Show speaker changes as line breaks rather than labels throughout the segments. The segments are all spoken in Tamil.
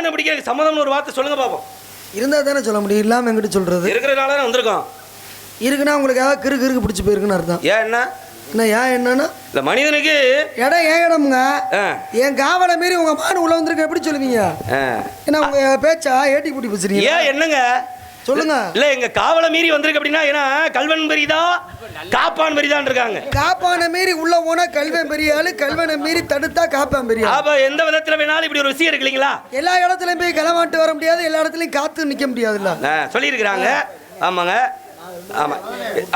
யானை பிடிக்கிறதுக்கு சம்மதம்னு ஒரு வார்த்தை சொல்லுங்க பாப்போம்.
இருந்தால் தானே சொல்ல முடியும்? இல்லாமல் எங்கிட்ட சொல்கிறது
இருக்கிறனால தான் வந்திருக்கோம்.
இருக்குன்னா உங்களுக்கு ஏதாவது கிறு கிறுக்கு பிடிச்சி போயிருக்குன்னு அர்த்தம்.
ஏன் என்ன?
என்ன ஏன் என்னன்னா?
இந்த மனிதனுக்கு
இடம் ஏன் இடமுங்க? என் காவலை மீறி உங்க மாடு உள்ள வந்திருக்க எப்படி சொல்லுவீங்க?
ஆ.
என்ன உங்க பேச்சா? ஏட்டி பூட்டி பேசுறீங்க
ஏன் என்னங்க?
சொல்லுங்க.
இல்ல எங்க காவலை மீறி வந்திருக்கு அப்படின்னா ஏன்னா கல்வன் பெரிதா காப்பான் பெரிதான் இருக்காங்க.
காப்பான மீறி உள்ள போனா கல்வன் பெரிய ஆளு கல்வனை மீறி தடுத்தா காப்பான் பெரிய
அப்ப எந்த விதத்துல வேணாலும் இப்படி ஒரு விஷயம் இருக்கு இல்லைங்களா?
எல்லா இடத்துலயும் போய் களவாட்டு வர முடியாது எல்லா இடத்துலயும் காத்து நிக்க முடியாதுல்ல.
சொல்லியிருக்கிறாங்க. ஆமாங்க. ஆமா.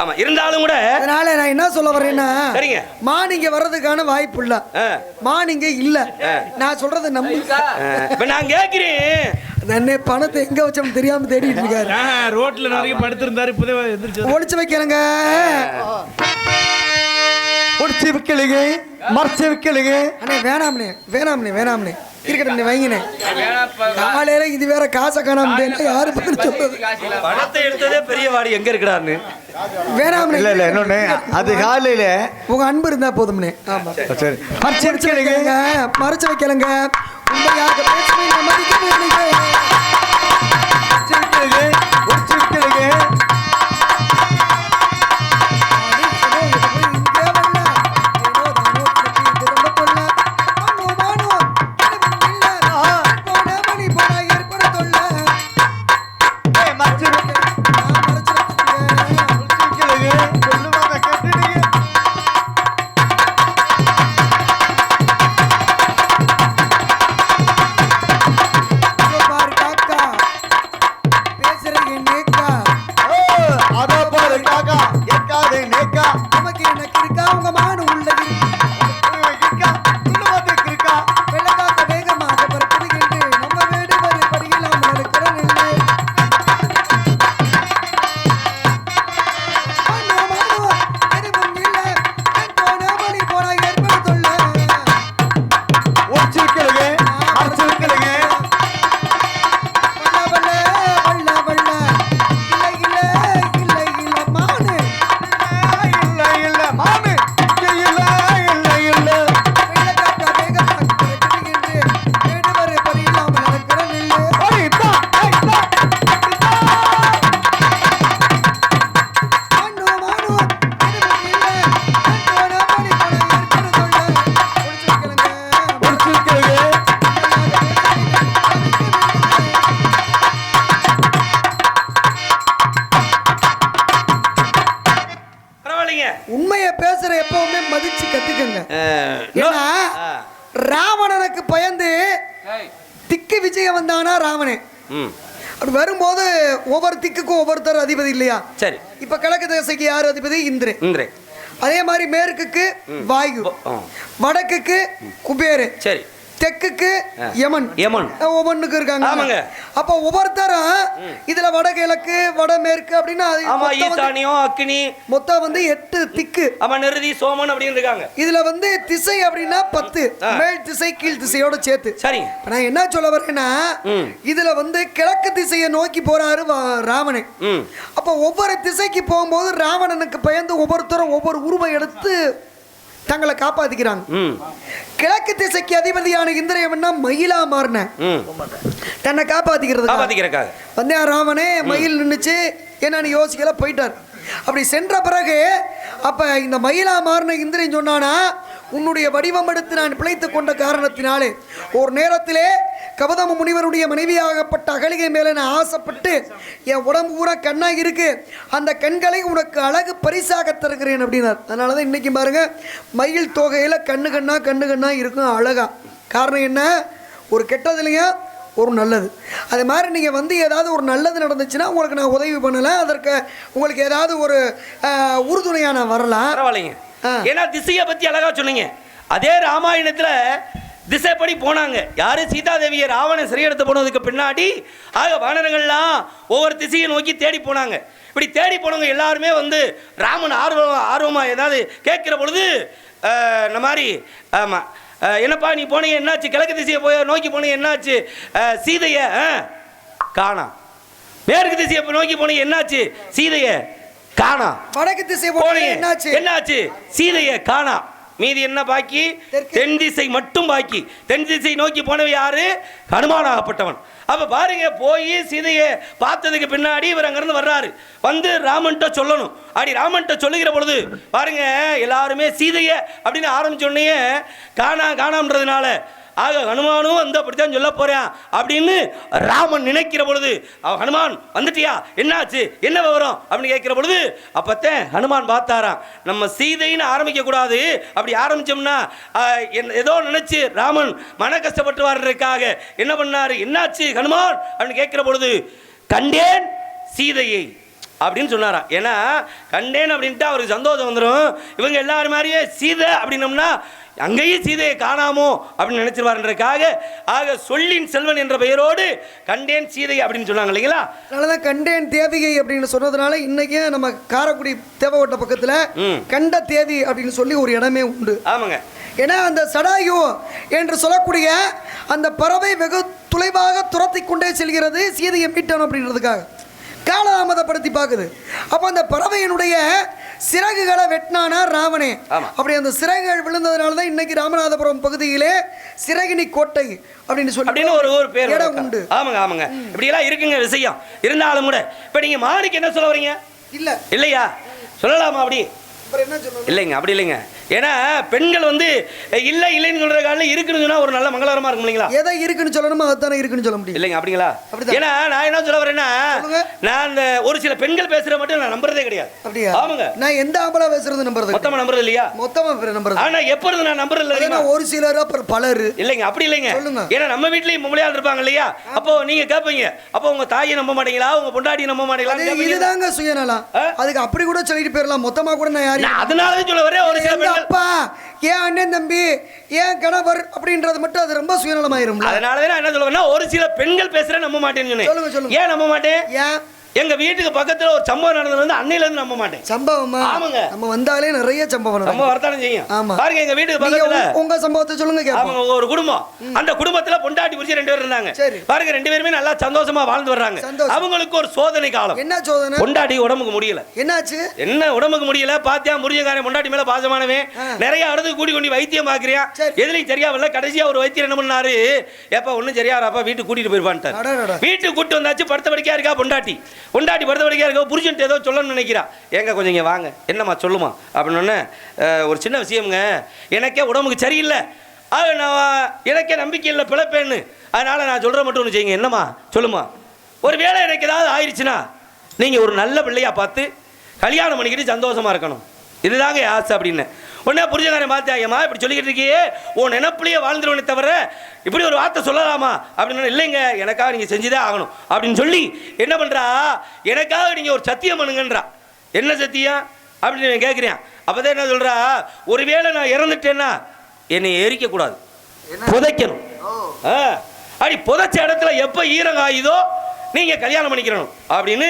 ஆமா. இருந்தாலும் கூட
அதனால நான் என்ன சொல்ல வரேன்னா
சரிங்க.
மான் இங்க வர்றதுக்கான வாய்ப்பு இல்ல. மான் இங்க இல்ல. நான் சொல்றத நம்பு.
நான் கேட்கிறேன்
அண்ணே பணத்தை எங்க வச்சோம் தெரியாம தேடிட்டு இருக்காரு?
ரோட்ல நிறைய படுத்திருந்தாரு இப்போதே எந்திரிச்சு
ஒளிச்சு வைக்கலங்க
ஒடிச்சு வைக்கலுங்க மறைச்சு வைக்கலுங்க.
அண்ணே வேணாம்ண்ணே வேணாம்ண்ணே வேணாம்ண்ணே இருக்கட்டும் வைங்கண்ணே. காலையில இது வேற காசை காணாம யாரு சொல்றது?
பணத்தை எடுத்ததே பெரிய வாடி எங்க இருக்கிறாருன்னு?
வேணாம்ண்ணே
இல்ல இல்ல இன்னொன்னு அது காலையில
உங்க அன்பு இருந்தா போதும்ண்ணே ஆமா.
சரி. மறைச்சு வைக்கலங்க.
மறைச்சு வைக்கலங்க. உண்மையாக பேசுவீங்க மதிக்கவே திக்கு விஜயம் வந்தானா ராவணன்
ம்.
அப்படி வரும்போது ஒவ்வொரு திக்குக்கும் ஒவ்வொருத்தர் அதிபதி இல்லையா?
சரி.
இப்ப கிழக்கு திசைக்கு யார் அதிபதி? இந்திரன்.
இன்றே
அதே மாதிரி மேற்குக்கு வாயு. வடக்குக்கு குபேரு
சரி.
தெற்குக்கு. யமன்.
யமன்.
ஒவ்வொன்றுக்கு இருக்காங்க.
ஆமாங்க.
அப்ப ஒவ்வொருத்தரும் இதுல வடகிழக்கு வடமேற்கு அப்படின்னு
ஆமா ஈசானியம் அக்னி
மொத்தம் வந்து எட்டு திக்கு.
ஆமா நிருதி சோமன் அப்படின்னு இருக்காங்க.
இதுல வந்து திசை அப்படின்னா பத்து. மேல் திசை கீழ் திசையோட சேர்த்து. இப்ப நான் என்ன சொல்ல வரேன்னா. இதுல வந்து கிழக்கு திசையை நோக்கி போறாரு
ம்.
அப்ப ஒவ்வொரு திசைக்கு போகும்போது ராவணனுக்கு பயந்து ஒவ்வொருத்தரும் ஒவ்வொரு உருவம் எடுத்து தங்களை காப்பாத்திக்கிறாங்க. கிழக்கு திசைக்கு அதிபதியான இந்திரயவன்னா மயிலா மாறின. தன்னை காப்பாத்திக்கிறது
காப்பாத்திக்கிறக்காக
வந்தே ராவனே மயில் நின்னுச்சு. என்னன்னு யோசிக்கல போயிட்டார். அப்படி சென்ற பிறகு அப்ப இந்த மயிலா மாறின இந்திரன் சொன்னானா உன்னுடைய வடிவம் எடுத்து நான் பிழைத்து கொண்ட காரணத்தினாலே ஒரு நேரத்திலே கபதம முனிவருடைய மனைவியாகப்பட்ட அகலிகை மேலே நான் ஆசைப்பட்டு என் உடம்பு பூரா கண்ணாக இருக்கு அந்த கண்களை உனக்கு அழகு பரிசாக தருகிறேன் அப்படின்னார். அதனால தான் இன்றைக்கி பாருங்கள் மயில் தொகையில் கண்ணு கண்ணா கண்ணு கண்ணா இருக்கும் அழகா. காரணம் என்ன? ஒரு கெட்டதுலையும் ஒரு நல்லது. அது மாதிரி நீங்கள் வந்து ஏதாவது ஒரு நல்லது நடந்துச்சுன்னா உங்களுக்கு நான் உதவி பண்ணலை அதற்கு உங்களுக்கு ஏதாவது ஒரு உறுதுணையாக நான் வரலாம்.
பரவாயில்லைங்க. ஏன்னா திசையை பத்தி அழகா சொன்னீங்க. அதே ராமாயணத்துல திசைப்படி போனாங்க. யாரு? சீதாதேவியை ராவணன் சிறையெடுத்து போனதுக்கு பின்னாடி ஆக வானரங்கள்லாம் ஒவ்வொரு திசையை நோக்கி தேடி போனாங்க. இப்படி தேடி போனவங்க எல்லாருமே வந்து ராமன் ஆர்வம் ஆர்வமாக ஏதாவது கேட்குற பொழுது இந்த மாதிரி ஆமாம் என்னப்பா நீ போனீங்க என்னாச்சு? கிழக்கு திசையை போய் நோக்கி போனீங்க என்னாச்சு? சீதையை சீதைய காணா. மேற்கு திசையை நோக்கி போனீங்க என்னாச்சு? சீதையை காணோம்
வடக்கு திசை என்னாச்சு?
என்னாச்சு? சீதைய காணா. மீதி என்ன பாக்கி. தென் திசை மட்டும் பாக்கி. தென் திசை நோக்கி போனவ யாரு? ஹனுமானாகப்பட்டவன் அப்ப பாருங்க போய் சீதையை பார்த்ததுக்கு பின்னாடி இவர் அங்கிருந்து வர்றாரு. வந்து ராமன்ட்ட சொல்லணும். அப்படி ராமன்ட்ட சொல்லுகிற பொழுது பாருங்க எல்லாருமே சீதையை அப்படின்னு ஆரம்பிச்ச உடனே காணா காணாம்ன்றதுனால ஆக ஹனுமானும் வந்து அப்படித்தான் சொல்ல போறேன். அப்படின்னு ராமன் நினைக்கிற பொழுது அவன் ஹனுமான் வந்துட்டியா? என்னாச்சு? என்ன விவரம்? அப்படின்னு கேட்கிற பொழுது அப்பத்தான் ஹனுமான் பார்த்தாராம் நம்ம சீதைன்னு ஆரம்பிக்க கூடாது அப்படி ஆரம்பிச்சோம்னா ஏதோ நினைச்சு ராமன் மன கஷ்டப்பட்டு வர்றதுக்காக என்ன பண்ணாரு? என்னாச்சு ஹனுமான்? அப்படின்னு கேட்கிற பொழுது கண்டேன் சீதையை. அப்படின்னு சொன்னாராம் ஏன்னா கண்டேன் அப்படின்ட்டு அவருக்கு சந்தோஷம் வந்துடும் இவங்க எல்லாரும் மாதிரியே சீதை அப்படின்னம்னா அங்கேயும் சீதையை காணாமோ அப்படின்னு நினைச்சிருவாருன்றதுக்காக ஆக சொல்லின் செல்வன் என்ற பெயரோடு கண்டேன் சீதை அப்படின்னு சொன்னாங்க இல்லைங்களா?
அதனால தான் கண்டேன் தேவிகை அப்படின்னு சொன்னதுனால இன்னைக்கு நம்ம காரைக்குடி தேவகோட்டை பக்கத்தில். கண்ட தேவி அப்படின்னு சொல்லி ஒரு இடமே உண்டு.
ஆமாங்க.
ஏன்னா அந்த சடாயு என்று சொல்லக்கூடிய அந்த பறவை வெகு துளைவாக துரத்தி கொண்டே செல்கிறது சீதையை மீட்டணும் அப்படின்றதுக்காக. காலதாமதப்படுத்தி பார்க்குது. அப்போ அந்த பறவையினுடைய சிறகுகளை வெட்டினானா ராவணே. அப்படி அந்த சிறகுகள் விழுந்ததுனால தான் இன்னைக்கு ராமநாதபுரம் பகுதியிலே சிறகினி கோட்டை அப்படின்னு சொல்லி
அப்படின்னு ஒரு ஒரு பேர்
இடம். உண்டு.
ஆமாங்க ஆமாங்க. இப்படி எல்லாம் இருக்குங்க விஷயம். இருந்தாலும் கூட இப்ப நீங்க மாணிக்கு என்ன சொல்ல வரீங்க?
இல்ல.
இல்லையா? சொல்லலாமா அப்படி? இல்லைங்க அப்படி இல்லைங்க. ஏன்னா பெண்கள் வந்து இல்லை இல்லைன்னு சொல்ற காலில் இருக்குன்னு சொன்னா ஒரு நல்ல மங்களகரமா இருக்கும் இல்லைங்களா?
எதை இருக்குன்னு சொல்லணுமோ அதுதானே இருக்குன்னு சொல்ல முடியும்.
இல்லைங்க அப்படிங்களா. ஏன்னா நான் என்ன சொல்ல வரேன்னா. நான் அந்த ஒரு சில பெண்கள் பேசுற மட்டும் நான் நம்புறதே கிடையாது.
அப்படியா?
ஆமாங்க.
நான் எந்த ஆம்பளை பேசுறது நம்புறது
மொத்தமா நம்புறது இல்லையா?
மொத்தமா நம்புறது
ஆனா எப்பொழுது நான் நம்புறது இல்லை
ஒரு சிலர் அப்புறம் பலர்.
இல்லைங்க அப்படி இல்லைங்க. ஏன்னா நம்ம வீட்லயும் பொம்பளையாள் இருப்பாங்க இல்லையா? அப்போ நீங்க கேட்பீங்க அப்போ உங்க தாயை நம்ப மாட்டீங்களா? உங்க பொண்டாட்டி நம்ப மாட்டீங்களா
இதுதாங்க சுயநலம்? அதுக்கு அப்படி கூட சொல்லிட்டு போயிடலாம் மொத்தமா கூட நான் யாரையும்
அதனாலதான் சொல்ல வரேன் ஒரு சில
அப்பா ஏன் அண்ணன் தம்பி ஏன் கணவர் அப்படின்றது மட்டும் அது ரொம்ப சுயநலமாயிரும்ல?
அதனாலதான் என்ன சொல்ல வரேன்னா ஒரு சில பெண்கள் பேசுற நம்ப மாட்டேன்னு
சொல்லுங்க, சொல்லுங்க.
ஏன் நம்ப மாட்டேன்?
ஏன்?
எங்க வீட்டுக்கு பக்கத்துல ஒரு சம்பவம் நடந்தது வந்து அன்னையில இருந்து நம்ப மாட்டேன்.
சம்பவமா?
ஆமாங்க.
நம்ம வந்தாலே நிறைய சம்பவம்
நம்ம. வரத்தானம் செய்யும்.
ஆமா.
பாருங்க எங்க வீட்டுக்கு பக்கத்துல
உங்க- சம்பவத்தை சொல்லுங்க
அவங்க ஒரு குடும்பம். அந்த குடும்பத்துல பொண்டாட்டி புரிச்சு ரெண்டு பேர் இருந்தாங்க.
சரி.
பாருங்க ரெண்டு பேருமே நல்லா சந்தோஷமா வாழ்ந்து வர்றாங்க. அவங்களுக்கு ஒரு சோதனை காலம்.
என்ன சோதனை?
பொண்டாட்டி உடம்புக்கு முடியல.
என்னாச்சு?
என்ன உடம்புக்கு முடியல? பாத்தியா முருகங்காரன் பொண்டாட்டி மேல பாசமானவன்.
ஆ.
நிறைய அடுத்து கூடி கொண்டு வைத்தியம் பாக்குறியா. எதுலயும் சரியா வரல. கடைசியா ஒரு வைத்தியர் என்ன பண்ணாரு? ஏப்பா ஒண்ணும் சரியா வீட்டுக்கு கூட்டிட்டு போயிருப்பான்ட்டார்.
அடடடா.
வீட்டுக்கு கூட்டு வந்தாச்சு படுத்த படுக்கையா இருக்கா பொண்டாட்டி? பொண்டாட்டி படுத்த படுக்கையா இருக்கா புருஷன்ட்டு ஏதோ சொல்லணும்னு நினைக்கிறா. ஏங்க கொஞ்சம் இங்கே வாங்க. என்னம்மா சொல்லுமா அப்படின்னு ஒரு சின்ன விஷயம்ங்க. எனக்கே உடம்புக்கு சரியில்லை. அது நான் எனக்கே நம்பிக்கை இல்லை பிழைப்பேன்னு. அதனால் நான் சொல்கிற மட்டும் ஒன்று செய்யுங்க. என்னம்மா? சொல்லுமா ஒரு வேளை எனக்கு ஏதாவது ஆயிடுச்சுன்னா நீங்கள் ஒரு நல்ல பிள்ளையாக பார்த்து கல்யாணம் பண்ணிக்கிட்டு சந்தோஷமா இருக்கணும். இதுதாங்க ஆசை அப்படின்னு. உடனே புரிஞ்சக்காரன் பார்த்தா இப்படி சொல்லிக்கிட்டு இருக்கியே? உன் நினப்பிலேயே வாழ்ந்துருவனே தவிர இப்படி ஒரு வார்த்தை சொல்லலாமா? அப்படின்னு இல்லைங்க எனக்காக நீங்கள் செஞ்சுதே ஆகணும். அப்படின்னு சொல்லி என்ன பண்ணுறா எனக்காக நீங்கள் ஒரு சத்தியம் பண்ணுங்கன்றா. என்ன சத்தியம்? அப்படின்னு நான் கேட்குறேன் அப்போ தான் என்ன சொல்கிறா ஒருவேளை நான் இறந்துட்டேன்னா என்னை எரிக்கக்கூடாது புதைக்கணும். ஆ. அப்படி புதைச்ச இடத்துல எப்போ ஈரம் காயுதோ நீங்கள் கல்யாணம் பண்ணிக்கிறணும் அப்படின்னு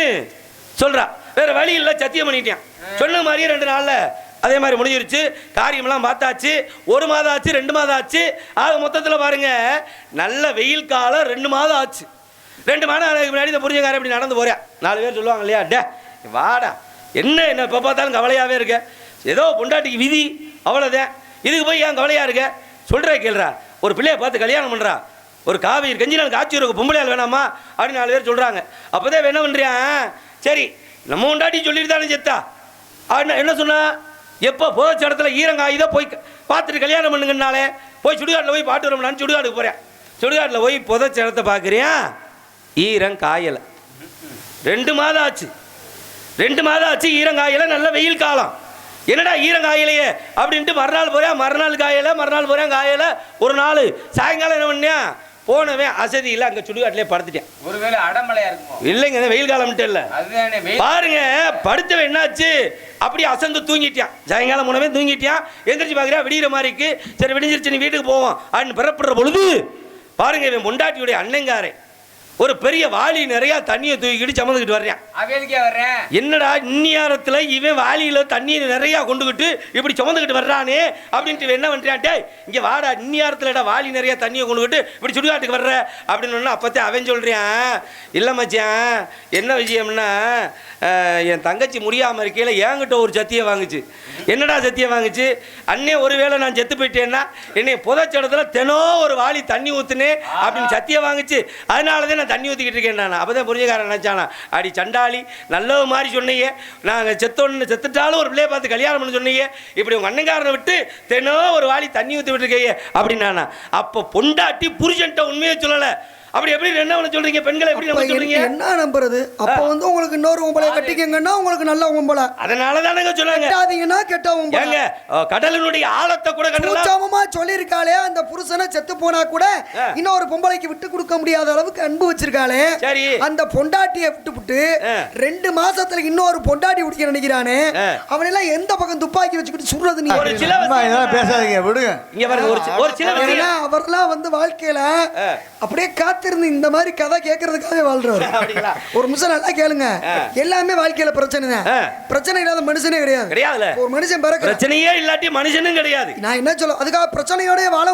சொல்றா. வேற வழி இல்லை சத்தியம் பண்ணிட்டேன். சொன்ன மாதிரியே ரெண்டு நாளில் அதே மாதிரி முடிஞ்சிருச்சு. காரியமெல்லாம் பார்த்தாச்சு. ஒரு மாதம் ஆச்சு ரெண்டு மாதம் ஆச்சு. ஆக மொத்தத்தில் பாருங்க நல்ல வெயில் காலம் ரெண்டு மாதம் ஆச்சு. ரெண்டு மாதம் அதுக்கு முன்னாடி இந்த புரிஞ்சக்காரன் இப்படி நடந்து போறேன் நாலு பேர் சொல்லுவாங்க இல்லையா டே வாடா. என்ன என்ன இப்போ பார்த்தாலும் கவலையாகவே இருக்க. ஏதோ பொண்டாட்டிக்கு விதி அவ்வளோதான் இதுக்கு போய் ஏன் கவலையாக இருக்க? சொல்கிறே கேள்றா. ஒரு பிள்ளைய பார்த்து கல்யாணம் பண்ணுறா ஒரு காவி கஞ்சி நாள் காட்சி இருக்கும் பொம்பளையால் வேணாமா? அப்படின்னு நாலு பேர் சொல்கிறாங்க அப்போ தான் என்ன சரி நம்ம உண்டாட்டி சொல்லிட்டு தானே செத்தா. என்ன சொன்னா? எப்போ புதைச்ச இடத்துல ஈரங்காயுதோ போய் பார்த்துட்டு கல்யாணம் பண்ணுங்கனாலே போய் சுடுகாட்டில் போய் பாட்டு வரோம் நான் சுடுகாட்டுக்கு போகிறேன் சுடுகாட்டில் போய் புதைச்ச இடத்த பார்க்குறியா? ஈரம் காயலை ரெண்டு மாதம் ஆச்சு. ரெண்டு மாதம் ஆச்சு ஈரங்காயலை நல்ல வெயில் காலம். என்னடா ஈரங்காயிலையே? அப்படின்ட்டு மறுநாள் போகிறேன் மறுநாள் காயலை மறுநாள் போகிறேன் காயலை. ஒரு நாள். சாயங்காலம் என்ன பண்ணியா? போனவன் அசதி இல்லை அங்கே சுடுகாட்டிலே படுத்துட்டேன்.
ஒருவேளை அடமழையா இருக்குமோ?
இல்லைங்க வெயில் காலம்ட்டு இல்லை.
அதுதானே வெயில்
பாருங்க படுத்தவன் என்னாச்சு? அப்படி அசந்து தூங்கிட்டான். சாயங்காலம் உணவே தூங்கிட்டான். எந்திரிச்சு பார்க்குறா விடிகிற மாதிரி இருக்கு. சரி விடிஞ்சிருச்சு நீ வீட்டுக்கு போவோம். அப்படின்னு பிறப்படுற பொழுது பாருங்க இவன் பொண்டாட்டியுடைய அண்ணங்காரன். ஒரு பெரிய வாளி நிறைய தண்ணியை தூக்கிட்டு சமந்துக்கிட்டு வர்றேன்.
அவையலுக்கே வர்றேன்
என்னடா இந்நேரத்தில் இவன் வாளியில தண்ணியை நிறையா கொண்டுகிட்டு இப்படி சுமந்துக்கிட்டு வர்றானே அப்படின்ட்டு என்ன பண்ணுறான் டேய் இங்கே வாடா இந்நேரத்துலடா வாளி நிறைய தண்ணியை கொண்டுகிட்டு இப்படி சுடுகாட்டுக்கு வர்ற அப்படின்னு ஒன்று அப்போத்தே அவன் சொல்கிறான் இல்லை மச்சான் என்ன விஷயம்னா என் தங்கச்சி முடியாமல் இருக்கையில் என்கிட்ட ஒரு சத்தியை வாங்குச்சு. என்னடா சத்தியை வாங்குச்சு? அண்ணே ஒருவேளை நான் செத்து போயிட்டேன்னா என்னை புதைச்ச தினம் ஒரு வாளி தண்ணி ஊத்துனே அப்படின்னு சத்தியை வாங்குச்சு. அதனால தான் நான் தண்ணி ஊற்றிக்கிட்டு இருக்கேன் நான்? அப்போ தான் புரிஞ்சக்காரன் நினச்சானா? அடி சண்டாளி நல்லவ மாதிரி சொன்னீங்க. நாங்கள் செத்தோன்னு செத்துட்டாலும் ஒரு பிள்ளைய பார்த்து கல்யாணம் பண்ண சொன்னீங்க. இப்படி உங்கள் அண்ணங்காரனை விட்டு தென்னோ ஒரு வாளி தண்ணி ஊற்றி விட்டுருக்கீங்க அப்படின்னானா. அப்போ பொண்டாட்டி புருஷன்ட்ட உண்மையை சொல்லலை. அப்படி எப்படி என்ன பண்ண சொல்றீங்க? பெண்களை எப்படி
அப்ப
நம்ம சொல்றீங்க?
என்ன நம்புறது? அப்ப வந்து உங்களுக்கு இன்னொரு உம்பளை கட்டிக்கங்கன்னா உங்களுக்கு நல்ல உம்பளை.
அதனால தானங்க சொன்னாங்க.
கட்டாதீங்கன்னா கெட்ட உம்பளை.
ஏங்க அஹ், கடலினுடைய ஆழத்தை கூட
சூட்சமமா சொல்லியிருக்காளே அந்த புருஷனை செத்து போனா கூட. இன்னொரு பொம்பளைக்கு விட்டு கொடுக்க முடியாத அளவுக்கு அன்பு வச்சிருக்காளே.
சரி.
அந்த பொண்டாட்டியை விட்டுப்புட்டு
ஆ.
ரெண்டு மாசத்துல இன்னொரு பொண்டாட்டி குடிக்க நினைக்கிறானே. அவனெல்லாம் எந்த பக்கம் துப்பாக்கி வச்சுக்கிட்டு சுடுறது நீ?
ஒரு சில
பேசாதீங்க விடுங்க.
இங்க பாருங்க ஒரு சில
அவர்லாம் வந்து வாழ்க்கையில. அப்படியே காத்திருந்து இந்த மாதிரி கதை கேட்கறதுக்காகவே வாழ்றாரு? ஒரு நிமிஷம் நல்லா கேளுங்க. எல்லாமே வாழ்க்கையில பிரச்சனை தான். பிரச்சனை இல்லாத மனுஷனே கிடையாது.
கிடையாதுல
ஒரு மனுஷன் பிறக்க
பிரச்சனையே இல்லாட்டி மனுஷனும் கிடையாது.
நான் என்ன சொல்ல அதுக்காக பிரச்சனையோடய
வாழ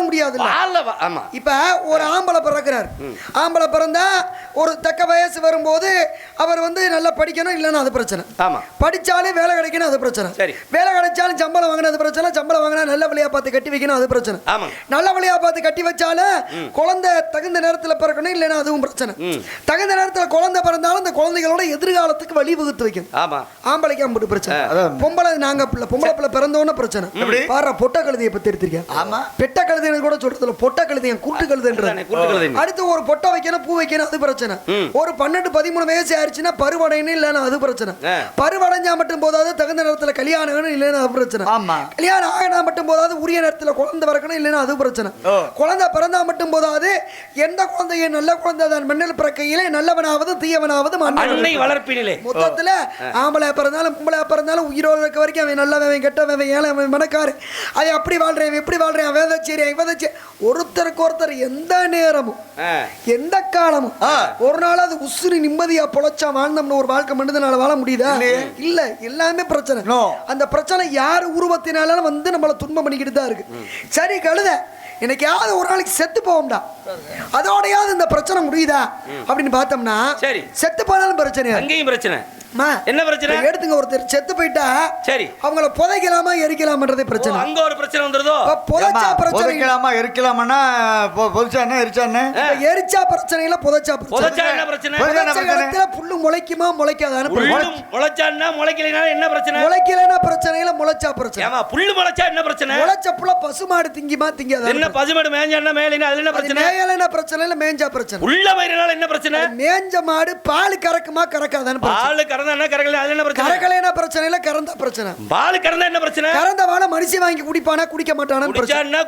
ஆமா.
இப்ப ஒரு ஆம்பளை பிறக்கிறார். ஆம்பளை பிறந்தா ஒரு தக்க வயசு வரும்போது அவர் வந்து நல்லா படிக்கணும் இல்லைன்னா அது பிரச்சனை.
ஆமா.
படிச்சாலே வேலை கிடைக்கணும் அது பிரச்சனை.
சரி.
வேலை கிடைச்சாலும் சம்பளம் வாங்கினா அது பிரச்சனை சம்பளம் வாங்கினா நல்ல வழியா பார்த்து கட்டி வைக்கணும் அது பிரச்சனை. நல்ல வழியா பார்த்து கட்டி வச்சாலும் குழந்தை தகுந்த நேரத்துல பிறக்கணும் இல்லைன்னா அதுவும் பிரச்சனை. தகுந்த நேரத்துல குழந்தை பிறந்தாலும் அந்த குழந்தைகளோட எதிர்காலத்துக்கு வழி வகுத்து வைக்கணும்.
ஆமா.
ஆம்பளைக்கு அம்பிட்டு பிரச்சனை. பொம்பளை நாங்க பிள்ளை பொம்பளை பிள்ளை பிறந்தோன்னு பிரச்சனை. பாரு பொட்ட கழுதையை பத்தி எடுத்திருக்கேன்
ஆமா.
பெட்ட கழுதைன்னு கூட சொல்றதுல பொட்ட கழுதைய கூட்டு கழுதைன்றது.
கழுதை.
அடுத்து ஒரு பொட்டை வைக்கணும் பூ வைக்கணும் அது பிரச்சனை. ஒரு பன்னெண்டு பதிமூணு வயசு ஆயிடுச்சுன்னா பருவடையணும் இல்லைன்னா அது பிரச்சனை. பருவடைஞ்சா மட்டும் போதாது தகுந்த நேரத்துல கல்யாணம் இல்லைன்னா அது பிரச்சனை. கல்யாணம் ஆகினா மட்டும் போதாது உரிய நேரத்துல குழந்தை பிறக்கணும் இல்லைன்னா அது பிரச்சனை. குழந்தை பிறந்தா மட்டும் போதாது எந்த குழந்தைய நல்ல குழந்தை தான். மண்ணில் பிறக்கையிலே நல்லவனாவது தீயவனாவது
அன்னை வளர்ப்பினிலே.
மொத்தத்துல ஆம்பளை பிறந்தாலும் பொம்பளை பிறந்தாலும் உயிரோடு இருக்க வரைக்கும் அவன் நல்லவன் கெட்டவன் ஏழை அவன் மனக்காரு அது அப்படி வாழ்றேன் இப்படி வாழ்றேன் விதைச்சேரி அவன் விதைச்சே ஒருத்தருக்கு ஒருத்தர் எந்த நேரமும். எந்த காலமும் ஒரு நாள் அது உசுறு நிம்மதியா பொழைச்சா வாழ்ந்தோம்னு ஒரு வாழ்க்கை மனிதனால வாழ முடியுதா? இல்ல. எல்லாமே பிரச்சனை. அந்த பிரச்சனை யார் உருவத்தினாலும் வந்து நம்மள துன்பம் பண்ணிக்கிட்டு தான் இருக்கு. சரி கழுத. என்னைக்காவது ஒரு நாளைக்கு செத்து போவோம்டா அதோடையாவது இந்த பிரச்சனை முடியுதா அப்படின்னு பார்த்தோம்னா
சரி.
செத்து போனாலும் பிரச்சனை.
அங்கேயும் பிரச்சனை என்ன பிரச்சனை?
எடுத்துங்க ஒருத்தர் செத்து போயிட்டா
சரி.
அவங்கள புதைக்கலாமா எரிக்கலாமன்றதே பிரச்சனை.
அங்க ஒரு பிரச்சனை வந்துருதோ?
புதைச்சா பிரச்சனை.
புதைக்கலாமா இருக்கலாமான்னா பொ- பொதிச்சானே எரிச்சானே
எரிச்சா பிரச்சனை இல்ல புதைச்சா பிரச்சனை
புதைச்சா என்ன பிரச்சனை?
புதைச்சா
புல்லு முளைக்குமா முளைக்காதான்னு பிரச்சனை.
புல்லும் முளைச்சான்னா முளைக்கலைனா என்ன பிரச்சனை?
முளைக்கலன்னா பிரச்சனை இல்ல முளைச்சா பிரச்சனை.
ஏமா புல்லு முளைச்சா என்ன பிரச்சனை?
முளைச்ச புள்ள பசுமாடு திங்கிமா திங்காதா?
என்ன பசுமாடு மேஞ்சான்னா மேலினா அதுல என்ன
அது
பிரச்சனை?
மேயலன்னா பிரச்சனை இல்ல மேஞ்சா பிரச்சனை.
உள்ள வயிறுனால என்ன பிரச்சனை?
மேஞ்ச மாடு பால் கறக்குமா கறக்காதான்னு
பால் கறந்தா என்ன கறக்கல? அதுல என்ன பிரச்சனை?
கறக்கலைன்னா பிரச்சனை? இல்ல கறந்தா பிரச்சனை.
பால் கறந்தா என்ன பிரச்சனை?
கறந்த வாழை மனுஷன் வாங்கி குடிப்பானா குடிக்க
என்ன? பிரச்சனை?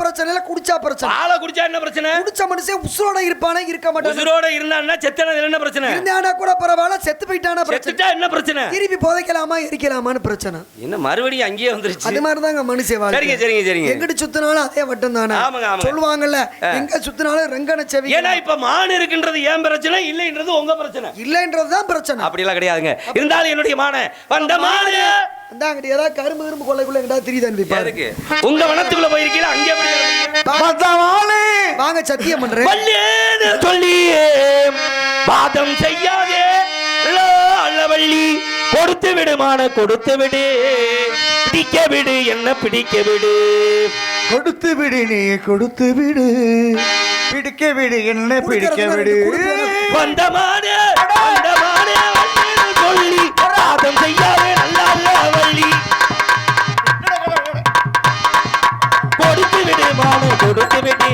பிரச்சனை இல்ல குடிச்சா பிரச்சனை.
குடிச்சா என்ன பிரச்சனை?
குடிச்ச மனுஷன் உசுரோட இருப்பானா இருக்க மாட்டானா?
உசுரோட இருந்தான்னா செத்தனா அதுல என்ன பிரச்சனை?
இருந்தானா கூட பரவாயில்ல செத்து போயிட்டானா பிரச்சனை.
என்ன பிரச்சனை?
திருப்பி புதைக்கலாமா எரிக்கலாமான்னு பிரச்சனை.
என்ன மறுபடியும் அங்கேயே வந்துருச்சு.
அது மாதிரி தாங்க மனுஷன் வாழ்க்கை.
சரிங்க சரிங்க சரிங்க.
எங்கிட்டு சுத்தினாலும் அதே வட்டம் தானே
ஆமாங்க, ஆமாங்க.
சொல்லுவாங்கல்ல எங்க சுத்தினாலும் ரெங்கன செவி
ஏன்னா இப்ப மான் இருக்குன்றது ஏன் பிரச்சனை? இல்லைன்றது உங்க பிரச்சனை.
இல்லைன்றதுதான் பிரச்சனை.
அப்படிலாம் கிடையாதுங்க. இருந்தாலும் என்னுடைய மான வந்த மானு!
அந்தாங்கிட்ட ஏதாவது கரும்பு கரும்பு கொள்ளைக்குள்ள எங்கிட்ட திரியுது
யாருக்கு உங்க வனத்துக்குள்ள போயிருக்கீங்களா? அங்கே
வாங்க. சத்தியம் பண்றேன்.
சொல்லி வாதம் செய்யாதே. லா, அல்லவள்ளி கொடுத்து விடுமான கொடுத்து விடு. பிடிக்க விடு என்ன பிடிக்க விடு.
கொடுத்து விடு நீ கொடுத்து விடு. பிடிக்க விடு என்ன பிடிக்க விடு.
வந்தமானே வந்தமானே வல்லேன்னு சொல்லி வாதம் செய்யாதே நல்ல அல்லவள்ளி கொடுத்து விடு மானு கொடுத்து விடு.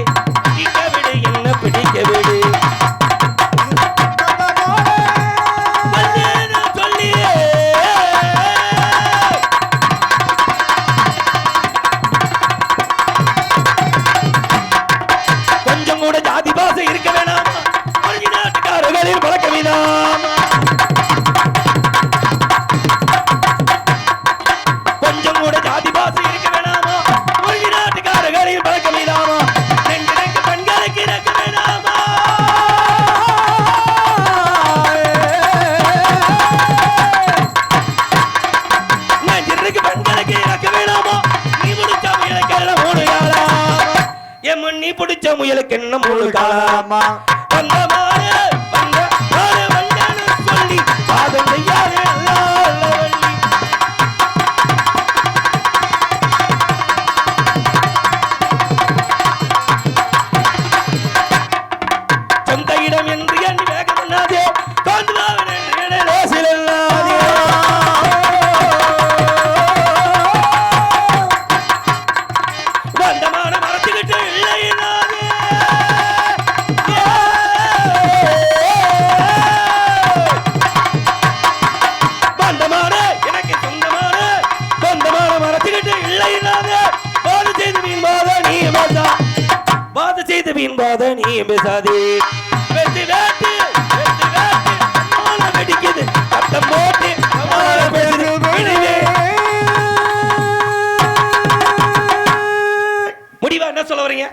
என்ன சொல்ல வரீங்க?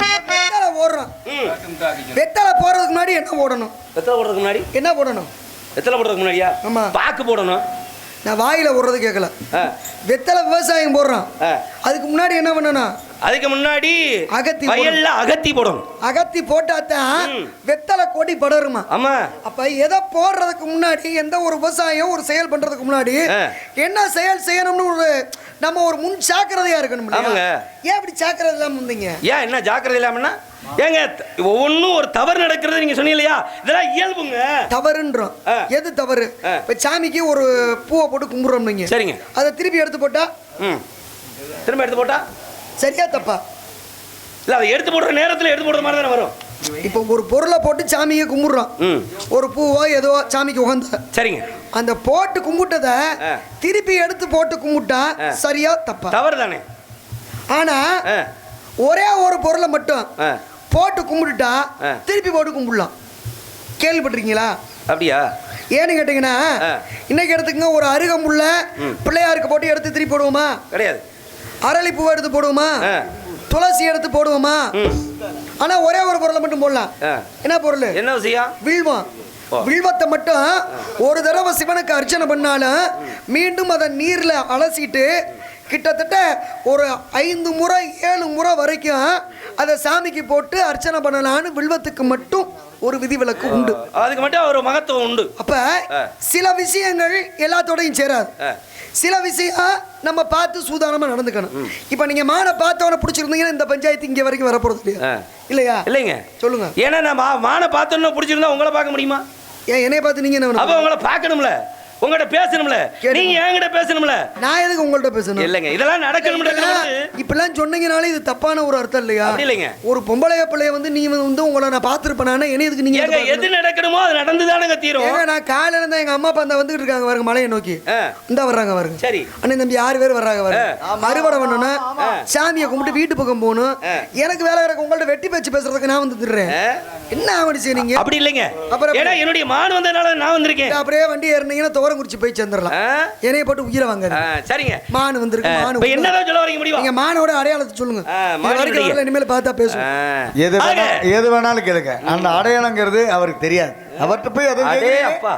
வெத்தலை ஓடுறோம் வெத்தலை போறதுக்கு முன்னாடி என்ன ஓடணும்
எத்தனை போடுறதுக்கு முன்னாடி?
என்ன போடணும்?
எத்தனை போடுறதுக்கு முன்னாடியா?
ஆமா.
பாக்கு போடணும்.
நான் வாயில ஓடுறது கேட்கல. வெத்தலை விவசாயம் போடுறோம். அதுக்கு முன்னாடி என்ன பண்ணணும்?
அதுக்கு முன்னாடி
அகத்தி
வயல்ல அகத்தி போடணும்.
அகத்தி போட்டாதான்
ம்.
வெத்தலை கொடி படருமா?
ஆமா.
அப்ப எதை போடுறதுக்கு முன்னாடி எந்த ஒரு விவசாயம் ஒரு செயல் பண்றதுக்கு முன்னாடி. என்ன செயல் செய்யணும்னு ஒரு நம்ம ஒரு முன் ஜாக்கிரதையா இருக்கணும்?
ஆமாங்க.
ஏன் இப்படி ஜாக்கிரதை இல்லாம இருந்தீங்க?
ஏன் என்ன ஜாக்கிரதை இல்லாமன்னா ஏங்க ஒவ்வொன்றும் ஒரு தவறு நடக்கிறது நீங்க சொன்னீங்க இதெல்லாம் இயல்புங்க.
தவறுன்றோம். எது தவறு. இப்ப சாமிக்கு ஒரு பூவை போட்டு கும்பிடுறோம்
சரிங்க.
அதை திருப்பி எடுத்து போட்டா?
திரும்ப எடுத்து போட்டா?
சரியா தப்பா?
இல்ல அதை எடுத்து போடுற நேரத்துல எடுத்து போடுற மாதிரி தானே வரும்.
இப்போ ஒரு பொருளை போட்டு சாமியை கும்பிடுறோம் ஒரு பூவோ ஏதோ சாமிக்கு உகந்த.
சரிங்க.
அந்த போட்டு கும்பிட்டத. திருப்பி எடுத்து போட்டு கும்பிட்டா. சரியா தப்பா?
தவறு தானே
ஆனா ஒரே ஒரு பொருளை மட்டும் போட்டு கும்பிட்டுட்டா. திருப்பி போட்டு கும்பிடலாம். கேள்விப்பட்டிருக்கீங்களா?
அப்படியா?
ஏன்னு கேட்டீங்கன்னா. இன்னைக்கு எடுத்துக்கங்க ஒரு அருகம்புல்ல பிள்ளையாருக்கு போட்டு எடுத்து திருப்பி போடுவோமா?
கிடையாது.
அரளிப்பூவை எடுத்து போடுவோமா. துளசி எடுத்து போடுவோமா? ஆனா ஒரே ஒரு பொருளை மட்டும் போடலாம். என்ன பொருள்?
என்ன விஷயம்
வில்வம். வில்வத்தை மட்டும் ஒரு தடவை சிவனுக்கு அர்ச்சனை பண்ணாலும் மீண்டும் அதை நீர்ல அலசிட்டு கிட்டத்தட்ட ஒரு ஐந்து முறை ஏழு முறை வரைக்கும் அதை சாமிக்கு போட்டு அர்ச்சனை பண்ணலான்னு வில்வத்துக்கு மட்டும் ஒரு விதிவிலக்கு உண்டு.
அதுக்கு மட்டும் ஒரு மகத்துவம் உண்டு.
அப்ப. சில விஷயங்கள் எல்லாத்தோடையும் சேராது. சில விஷயம் நம்ம பார்த்து சூதானமா நடந்துக்கணும். இப்ப நீங்க மானை பார்த்தவன பிடிச்சிருந்தீங்கன்னா இந்த பஞ்சாயத்து இங்க வரைக்கும் வரப்போறது இல்லையா. இல்லையா?
இல்லைங்க.
சொல்லுங்க.
ஏன்னா நான் மானை பார்த்தோன்னு பிடிச்சிருந்தா உங்களை பார்க்க முடியுமா?
ஏன் என்னைய பார்த்து நீங்க என்ன
அப்ப? உங்களை பார்க்கணும்ல. உங்கள்கிட்ட பேசணும்ல. நீங்க என்கிட்ட பேசணும்ல?
நான் எதுக்கு உங்கள்ட்ட பேசணும்?
இல்லைங்க இதெல்லாம் நடக்கணும்ல
இப்பெல்லாம் சொன்னீங்கனாலே இது தப்பான ஒரு அர்த்தம் இல்லையா?
இல்லைங்க.
ஒரு பொம்பளைய பிள்ளைய வந்து நீ வந்து உங்களை நான் பார்த்துருப்பேனா என்ன எதுக்கு நீங்க
எது நடக்கணுமோ அது நடந்துதானங்க தீரும்.
நான் காலையில இருந்தா எங்க அம்மா அப்பா அந்த வந்துட்டு இருக்காங்க பாருங்க மலையை நோக்கி. இந்த வர்றாங்க பாருங்க.
சரி.
அண்ணன் தம்பி ஆறு பேர் வர்றாங்க பாருங்க. அறுவடை பண்ணணும் சாமியை கும்பிட்டு வீட்டு பக்கம் போகணும். எனக்கு வேலை கிடக்கு உங்கள்ட்ட வெட்டி பேச்சு பேசுறதுக்கு நான் வந்து திடுறேன். என்ன ஆவடிச்சு நீங்க
அப்படி இல்லைங்க.
அப்புறம்
ஏன்னா என்னுடைய மான் வந்ததுனால நான் வந்திருக்கேன்.
அப்படியே வண்டி ஏறினீங்கன்னா துவரங்குறிச்சி போய் சேர்ந்துடலாம்? என்னைய போட்டு உயிரை வாங்க
சரிங்க.
மான் வந்திருக்கு மான்
இப்ப என்னதான் சொல்ல வரீங்க முடியுமா?
நீங்க மானோட அடையாளத்தை சொல்லுங்க. வரைக்கும் இனிமேல் பார்த்தா பேசுவோம்.
எது
ஆக.
வேணா எது வேணாலும் கேளுங்க. அந்த அடையாளங்கிறது அவருக்கு தெரியாது. அவர்கிட்ட போய் கேக்குறீங்க?
அப்பா.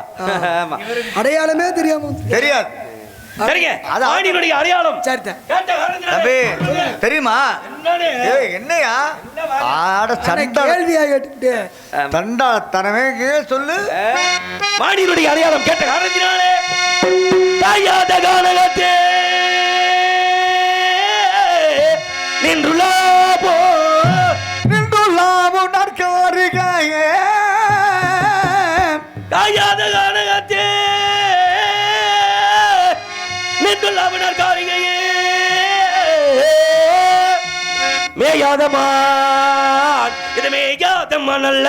அடையாளமே தெரியாம
தெரியாது.
சரிங்க.
அது-
மானினுடைய அடையாளம்.
தம்பி தெரியுமா? என்னையா? ஆட சண்டா
கேள்வியா கேட்டுட்டு
தனமே சொல்லு.
ஆ, மானினுடைய அடையாளம் கேட்ட காரணத்தினாலே தாயாத நின்றுள்ளா. இது அல்ல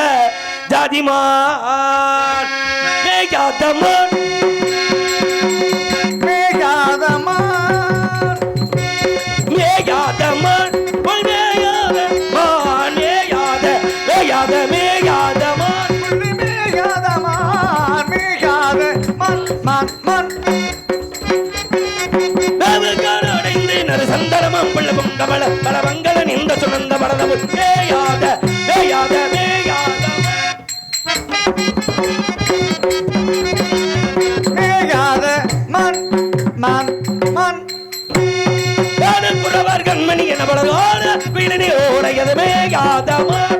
உன் மேயாதமான். மேயாத மேயாத மேயாதமான்.
மேகாதமா மேகாத மன் மன் மன்.
அடைந்து நறு சந்தனமம் பிள்ளவும் கமல பலவங்களன் இந்த சுனந்த பரதமும். மேயாத மேயாத மேயாதமான்
மேகாத மண் மண் மன்
குறவர் கண்மணி என பலகான வீழனி ஓடையது மேயாதமான்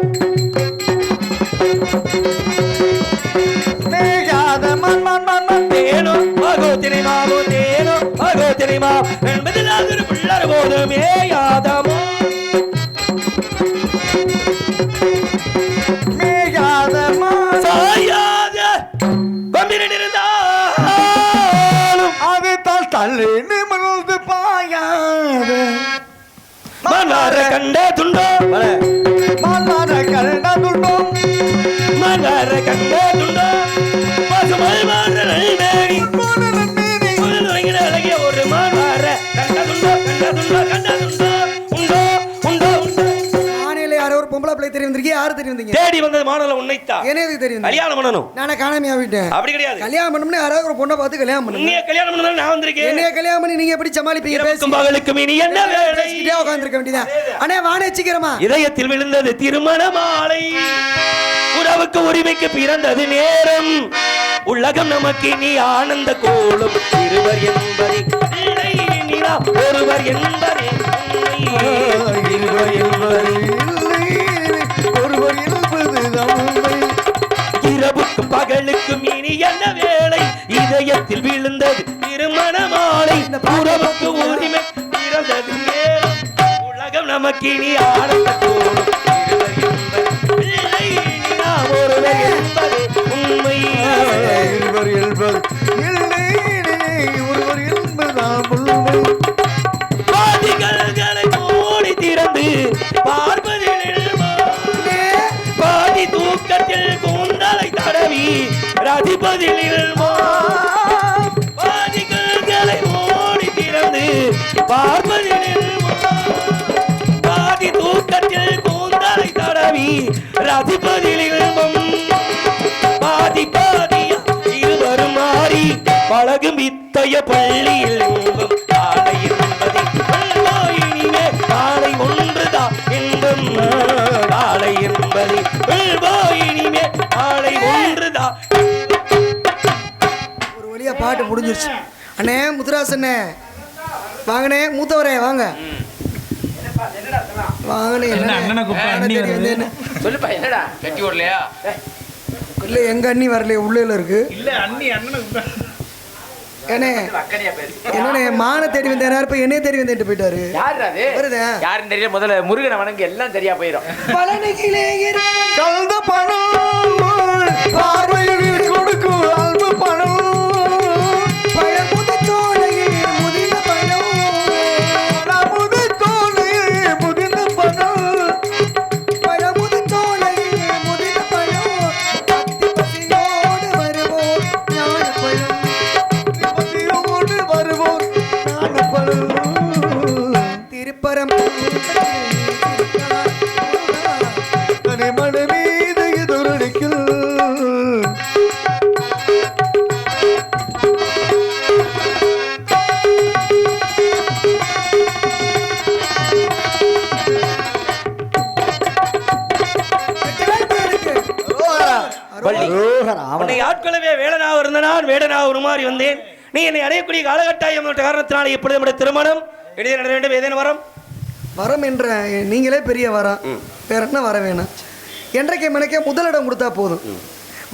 மேயாத மண் மண் மண் மண்.
தேனோ பகோ மாவோ தேனோ பகோத்தினை மா என்பதில் அது பிள்ளர் போதும். யாதமோ
மேயாத
மன்னார. கண்ட துண்டோ
மன்னார.
மன்னார கண்ட துண்டோ பசுமை
வந்திருக்கீங்க யாரு தெரிய வந்தீங்க
தேடி வந்தது மாணவன் உன்னைத்தான்.
என்ன எதுக்கு தெரியும்
கல்யாணம் பண்ணணும்.
நானே காணாமையா விட்டேன்
அப்படி கிடையாது.
கல்யாணம் பண்ணணும்னு யாராவது ஒரு பொண்ணை பார்த்து கல்யாணம் பண்ணுங்க.
நீ கல்யாணம் பண்ணதால நான் வந்திருக்கேன்.
என்னைய கல்யாணம் பண்ணி நீங்க எப்படி சமாளிப்பீங்க?
இரவுக்கும்
பேசி.
பகலுக்கும் இனி என்ன வேலை?
பேசிக்கிட்டே உட்காந்துருக்க வேண்டியதான் அண்ணே வாணே சீக்கிரமா.
இதயத்தில் விழுந்தது திருமண மாலை. உறவுக்கு உரிமைக்கு பிறந்தது நேரம். உலகம் நமக்கு இனி ஆனந்த கோலம். இருவர் என்பதை ஒருவர் என்பதே விழுந்தது திருமண மாலை உறவுக்கு உரிமை பிறந்தது உலகம் நமக்கு இனி ஆனந்த கோலம் இருவர் என்பது இல்லை இனி நாம் பாதி தூக்கத்தில் கூந்தலை தடவி ரதிபதில் பாதி பாதியா இருவரும் மாறி பழகும் வித்தைய பள்ளியில் இன்பம் ஆடை என்பதை இனிமே காலை ஒன்றுதான் இன்பம் இனிமே ஒன்றுதான்
ஒரு வழியா பாட்டு முடிஞ்சிருச்சு. அண்ணே முத்துராசண்ணே வாங்கண்ணே மூத்தவரே வாங்க. வாங்கண்ணே
என்ன அண்ணனை கூப்பிட்டா?
சொல்லுப்பா என்னடா? கட்டி ஓடலையா?
இல்ல எங்க அண்ணி வரல உள்ளேல இருக்கு.
இல்ல அண்ணி அண்ணனை கூப்பிட்டா.
ஏண்ணே
அக்கறையா பேரு
என்னண்ணே மான தேடி வந்தேன் இப்ப என்னைய தேடி வந்துட்டு போயிட்டாரு. வருதா?
யாருன்னு தெரியல முதல்ல முருகனை வணங்க எல்லாம் சரியா போயிடும்
பழனிக்கிலே
கலந்த பணம் பார்வையில் கொடுக்கும் அல்ப பணம்.
வள்ளி உன்னை ஆட்கொள்ளவே வேடனாக இருந்த நான் வேடனாக உருமாறி வந்தேன். நீ என்னை அடையக்கூடிய காலகட்டாயம் காரணத்தினால இப்பொழுது நம்முடைய திருமணம். இடையே நட வேண்டும் ஏதேனும் வரம்?
வரம் என்ற நீங்களே பெரிய வரம் வேற என்ன வர வேணாம். என்றைக்கு மனைக்கே முதலிடம் கொடுத்தா போதும்.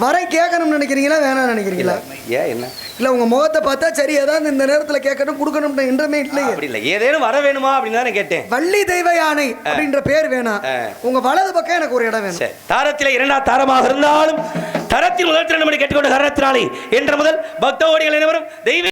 வரம் கேட்கணும்னு நினைக்கிறீங்களா வேணாம்னு நினைக்கிறீங்களா?
ஏன் என்ன?
இல்ல உங்க முகத்தை பார்த்தா சரி ஏதாவது இந்த நேரத்துல கேட்கணும் கொடுக்கணும் என்றமே இல்லையே.
அப்படி இல்லை ஏதேனும் வர வேணுமா அப்படின்னு தான் கேட்டேன்.
வள்ளி தெய்வ யானை அப்படின்ற பேர் வேணாம்.
ஆ.
உங்க வலது பக்கம் எனக்கு ஒரு இடம் வேணும்.
தாரத்திலே இரண்டாம் தாரமாக இருந்தாலும் தரத்தில் முதல் திறன் கேட்டுக்கொண்ட காரணத்தினாலே என்ற முதல் பக்த ஓடிகள் அனைவரும் தெய்வ